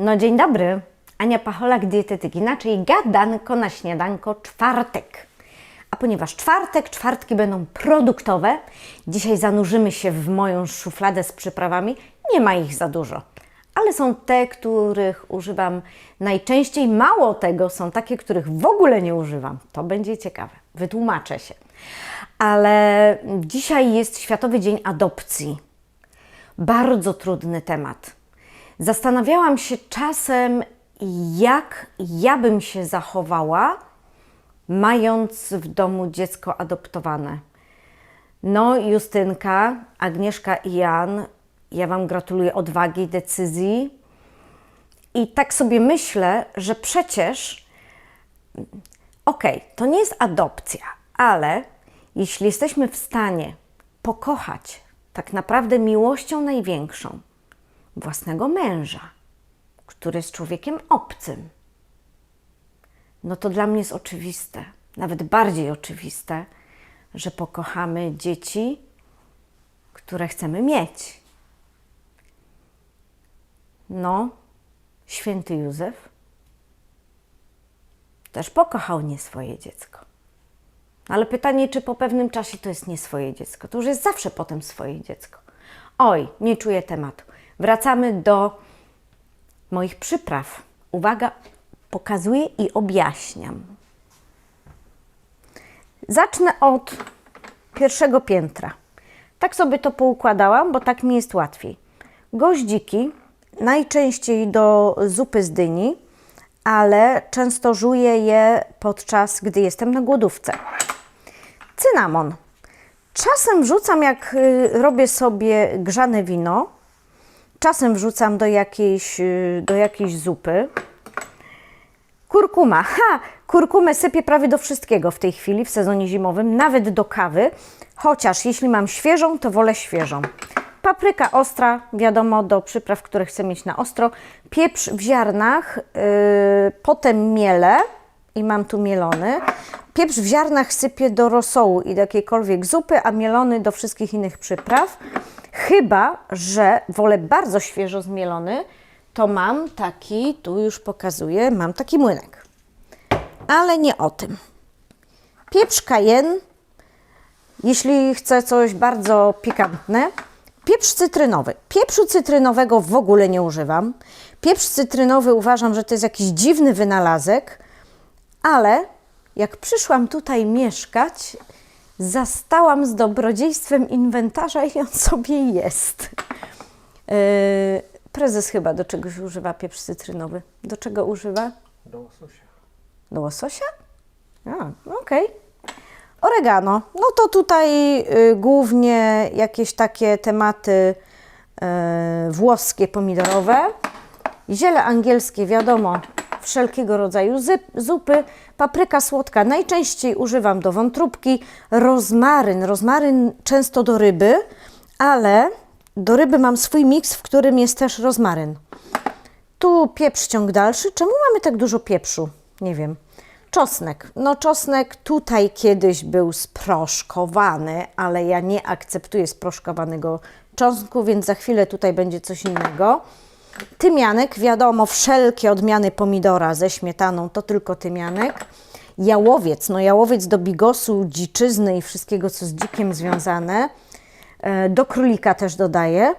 No dzień dobry. Ania Pacholak, dietetyk, inaczej gadanko na śniadanko czwartek. A ponieważ czwartek, czwartki będą produktowe, dzisiaj zanurzymy się w moją szufladę z przyprawami. Nie ma ich za dużo, ale są te, których używam najczęściej. Mało tego, są takie, których w ogóle nie używam. To będzie ciekawe. Wytłumaczę się. Ale dzisiaj jest Światowy Dzień Adopcji. Bardzo trudny temat. Zastanawiałam się czasem, jak ja bym się zachowała, mając w domu dziecko adoptowane. No, Justynka, Agnieszka i Jan, ja Wam gratuluję odwagi, decyzji. I tak sobie myślę, że przecież, okej, to nie jest adopcja, ale jeśli jesteśmy w stanie pokochać tak naprawdę miłością największą własnego męża, który jest człowiekiem obcym, no to dla mnie jest oczywiste, nawet bardziej oczywiste, że pokochamy dzieci, które chcemy mieć. No, święty Józef też pokochał nie swoje dziecko. Ale pytanie, czy po pewnym czasie to jest nie swoje dziecko? To już jest zawsze potem swoje dziecko. Oj, nie czuję tematu. Wracamy do moich przypraw. Uwaga, pokazuję i objaśniam. Zacznę od pierwszego piętra. Tak sobie to poukładałam, bo tak mi jest łatwiej. Goździki, najczęściej do zupy z dyni, ale często żuję je podczas gdy jestem na głodówce. Cynamon. Czasem wrzucam, jak y, robię sobie grzane wino, czasem wrzucam do jakiejś, y, do jakiejś zupy. Kurkuma. Ha! Kurkumę sypię prawie do wszystkiego w tej chwili, w sezonie zimowym, nawet do kawy. Chociaż jeśli mam świeżą, to wolę świeżą. Papryka ostra, wiadomo, do przypraw, które chcę mieć na ostro. Pieprz w ziarnach, yy, potem mielę i mam tu mielony. Pieprz w ziarnach sypię do rosołu i do jakiejkolwiek zupy, a mielony do wszystkich innych przypraw. Chyba, że wolę bardzo świeżo zmielony, to mam taki, tu już pokazuję, mam taki młynek. Ale nie o tym. Pieprz cayenne, jeśli chcę coś bardzo pikantne. Pieprz cytrynowy. Pieprzu cytrynowego w ogóle nie używam. Pieprz cytrynowy uważam, że to jest jakiś dziwny wynalazek, ale jak przyszłam tutaj mieszkać, zastałam z dobrodziejstwem inwentarza i on sobie jest. Yy, prezes chyba do czegoś używa pieprz cytrynowy. Do czego używa? Do łososia. Do łososia? A, okej. Oregano. No to tutaj y, głównie jakieś takie tematy y, włoskie, pomidorowe. Ziele angielskie, wiadomo, wszelkiego rodzaju zupy. Papryka słodka najczęściej używam do wątróbki. Rozmaryn. Rozmaryn często do ryby, ale do ryby mam swój miks, w którym jest też rozmaryn. Tu pieprz ciąg dalszy. Czemu mamy tak dużo pieprzu? Nie wiem. Czosnek. No czosnek tutaj kiedyś był sproszkowany, ale ja nie akceptuję sproszkowanego czosnku, więc za chwilę tutaj będzie coś innego. Tymianek, wiadomo, wszelkie odmiany pomidora ze śmietaną to tylko tymianek. Jałowiec, no jałowiec do bigosu, dziczyzny i wszystkiego, co z dzikiem związane. E, Do królika też dodaję.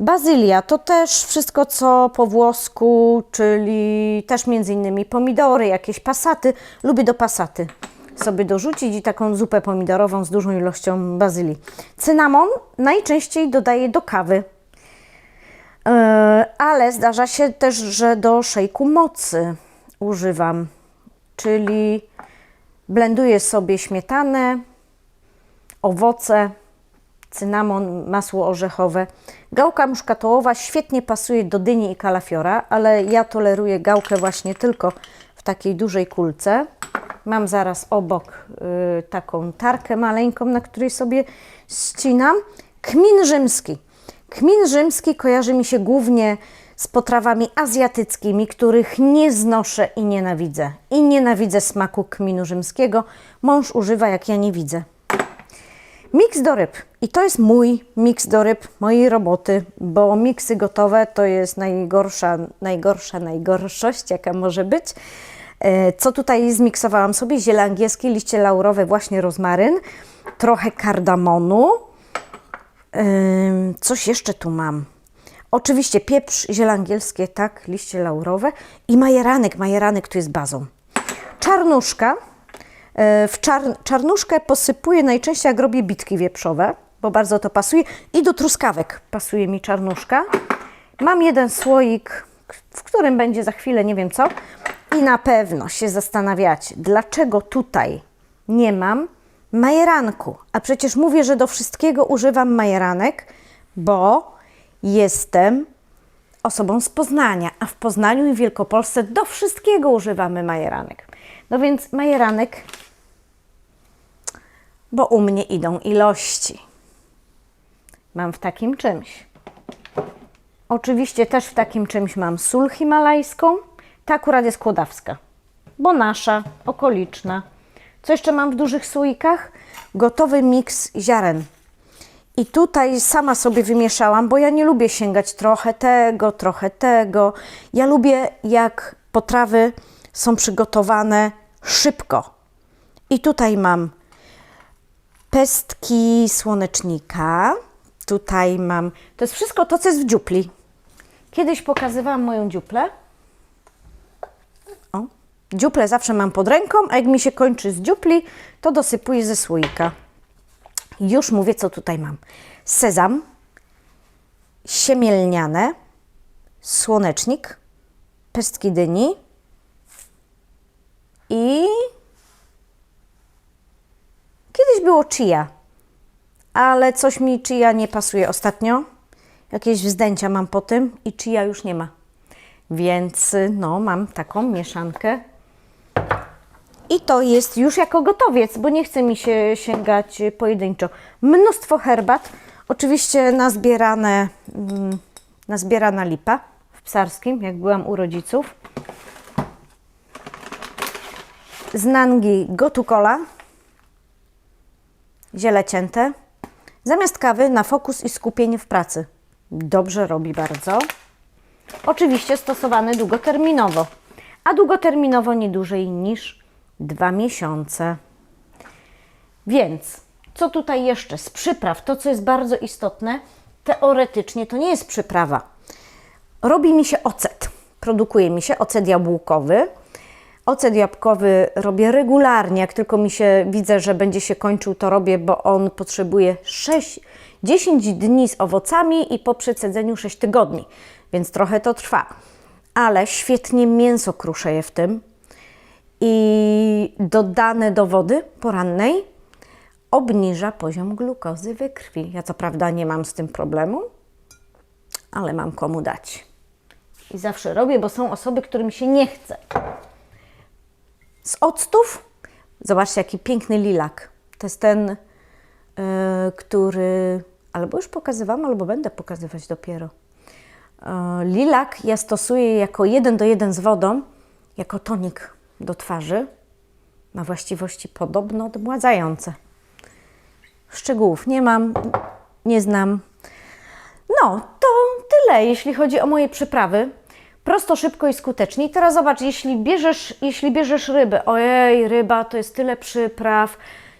Bazylia to też wszystko, co po włosku, czyli też między innymi pomidory, jakieś pasaty. Lubię do pasaty sobie dorzucić i taką zupę pomidorową z dużą ilością bazylii. Cynamon najczęściej dodaję do kawy, ale zdarza się też, że do szejku mocy używam, czyli blenduję sobie śmietanę, owoce, cynamon, masło orzechowe. Gałka muszkatołowa świetnie pasuje do dyni i kalafiora, ale ja toleruję gałkę właśnie tylko w takiej dużej kulce. Mam zaraz obok y, taką tarkę maleńką, na której sobie ścinam. Kmin rzymski. Kmin rzymski kojarzy mi się głównie z potrawami azjatyckimi, których nie znoszę i nienawidzę. I nienawidzę smaku kminu rzymskiego. Mąż używa, jak ja nie widzę. Miks do ryb. I to jest mój miks do ryb, mojej roboty, bo miksy gotowe to jest najgorsza, najgorsza najgorszość, jaka może być. E, Co tutaj zmiksowałam sobie? Ziele angielskie, liście laurowe, właśnie rozmaryn, trochę kardamonu. Coś jeszcze tu mam. Oczywiście pieprz, ziele angielskie, tak, liście laurowe i majeranek. Majeranek tu jest bazą. Czarnuszka. E, W czar, czarnuszkę posypuję najczęściej jak robię bitki wieprzowe, bo bardzo to pasuje. I do truskawek pasuje mi czarnuszka. Mam jeden słoik, w którym będzie za chwilę nie wiem co. I na pewno się zastanawiacie, dlaczego tutaj nie mam majeranku. A przecież mówię, że do wszystkiego używam majeranek, bo jestem osobą z Poznania, a w Poznaniu i Wielkopolsce do wszystkiego używamy majeranek. No więc majeranek, bo u mnie idą ilości. Mam w takim czymś. Oczywiście też w takim czymś mam sól himalajską. Ta akurat jest kłodawska, bo nasza, okoliczna. Co jeszcze mam w dużych słoikach? Gotowy miks ziaren. I tutaj sama sobie wymieszałam, bo ja nie lubię sięgać trochę tego, trochę tego. Ja lubię, jak potrawy są przygotowane szybko. I tutaj mam pestki słonecznika. Tutaj mam. To jest wszystko to, co jest w dziupli. Kiedyś pokazywałam moją dziuplę. O, dziuplę zawsze mam pod ręką, a jak mi się kończy z dziupli, to dosypuję ze słoika. Już mówię, co tutaj mam. Sezam, siemielniane, słonecznik, pestki dyni i kiedyś było chia, ale coś mi chia nie pasuje ostatnio. Jakieś wzdęcia mam po tym i chia już nie ma. Więc no, mam taką mieszankę i to jest już jako gotowiec, bo nie chce mi się sięgać pojedynczo. Mnóstwo herbat, oczywiście nazbierane, mm, nazbierana lipa w Psarskim, jak byłam u rodziców. Z Nangi gotukola, ziele cięte. Zamiast kawy na fokus i skupienie w pracy. Dobrze robi bardzo. Oczywiście stosowany długoterminowo, a długoterminowo nie dłużej niż dwa miesiące. Więc co tutaj jeszcze z przypraw? To, co jest bardzo istotne, teoretycznie to nie jest przyprawa. Robi mi się ocet. Produkuje mi się ocet jabłkowy. Ocet jabłkowy robię regularnie, jak tylko mi się widzę, że będzie się kończył, to robię, bo on potrzebuje 6, 10 dni z owocami i po przecedzeniu 6 tygodni, więc trochę to trwa. Ale świetnie mięso kruszeje w tym i dodane do wody porannej obniża poziom glukozy we krwi. Ja co prawda nie mam z tym problemu, ale mam komu dać. I zawsze robię, bo są osoby, którym się nie chce. Z octów, zobaczcie jaki piękny lilak. To jest ten, yy, który albo już pokazywałam, albo będę pokazywać dopiero. Yy, lilak ja stosuję jako jeden do jeden z wodą, jako tonik do twarzy. Ma właściwości podobno odmładzające. Szczegółów nie mam, nie znam. No, to tyle, jeśli chodzi o moje przyprawy. Prosto, szybko i skutecznie. I teraz zobacz, jeśli bierzesz, jeśli bierzesz rybę, ojej, ryba to jest tyle przypraw,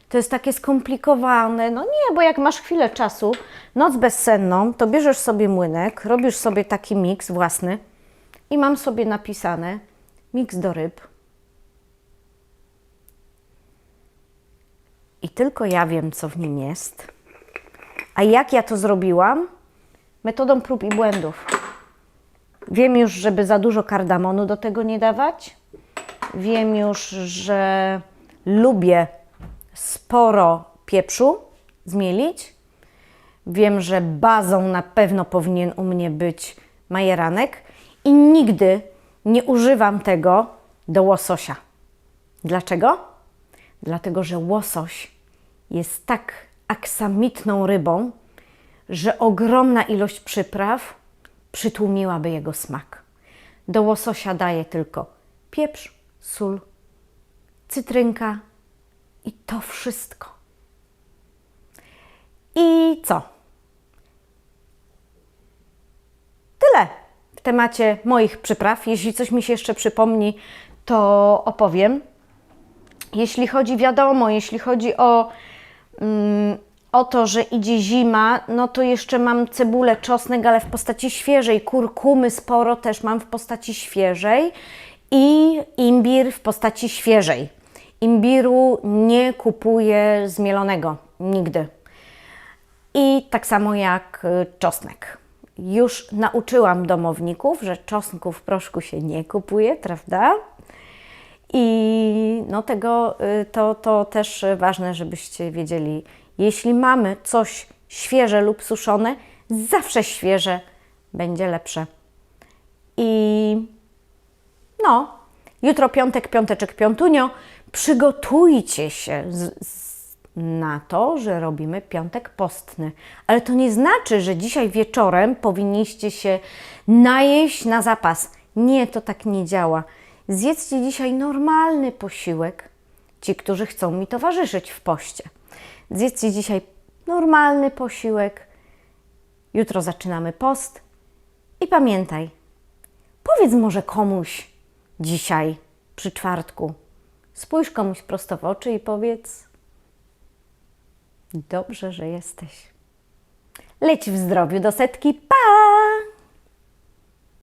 to jest takie skomplikowane. No nie, bo jak masz chwilę czasu, noc bezsenną, to bierzesz sobie młynek, robisz sobie taki miks własny i mam sobie napisane miks do ryb. I tylko ja wiem, co w nim jest. A jak ja to zrobiłam? Metodą prób i błędów. Wiem już, żeby za dużo kardamonu do tego nie dawać. Wiem już, że lubię sporo pieprzu zmielić. Wiem, że bazą na pewno powinien u mnie być majeranek i nigdy nie używam tego do łososia. Dlaczego? Dlatego, że łosoś jest tak aksamitną rybą, że ogromna ilość przypraw przytłumiłaby jego smak. Do łososia daję tylko pieprz, sól, cytrynka i to wszystko. I co? Tyle w temacie moich przypraw. Jeśli coś mi się jeszcze przypomni, to opowiem. Jeśli chodzi, wiadomo, jeśli chodzi o, mm, o to, że idzie zima, no to jeszcze mam cebulę, czosnek, ale w postaci świeżej. Kurkumy sporo też mam w postaci świeżej i imbir w postaci świeżej. Imbiru nie kupuję zmielonego nigdy. I tak samo jak y, czosnek. Już nauczyłam domowników, że czosnku w proszku się nie kupuje, prawda? I no tego y, to, to też ważne, żebyście wiedzieli. Jeśli mamy coś świeże lub suszone, zawsze świeże będzie lepsze. I no, jutro piątek, piąteczek, piątunio. Przygotujcie się z, z, na to, że robimy piątek postny. Ale to nie znaczy, że dzisiaj wieczorem powinniście się najeść na zapas. Nie, to tak nie działa. Zjedzcie dzisiaj normalny posiłek. Ci, którzy chcą mi towarzyszyć w poście. Zjedzcie dzisiaj normalny posiłek. Jutro zaczynamy post. I pamiętaj, powiedz może komuś dzisiaj przy czwartku. Spójrz komuś prosto w oczy i powiedz: Dobrze, że jesteś. Leć w zdrowiu do setki. Pa!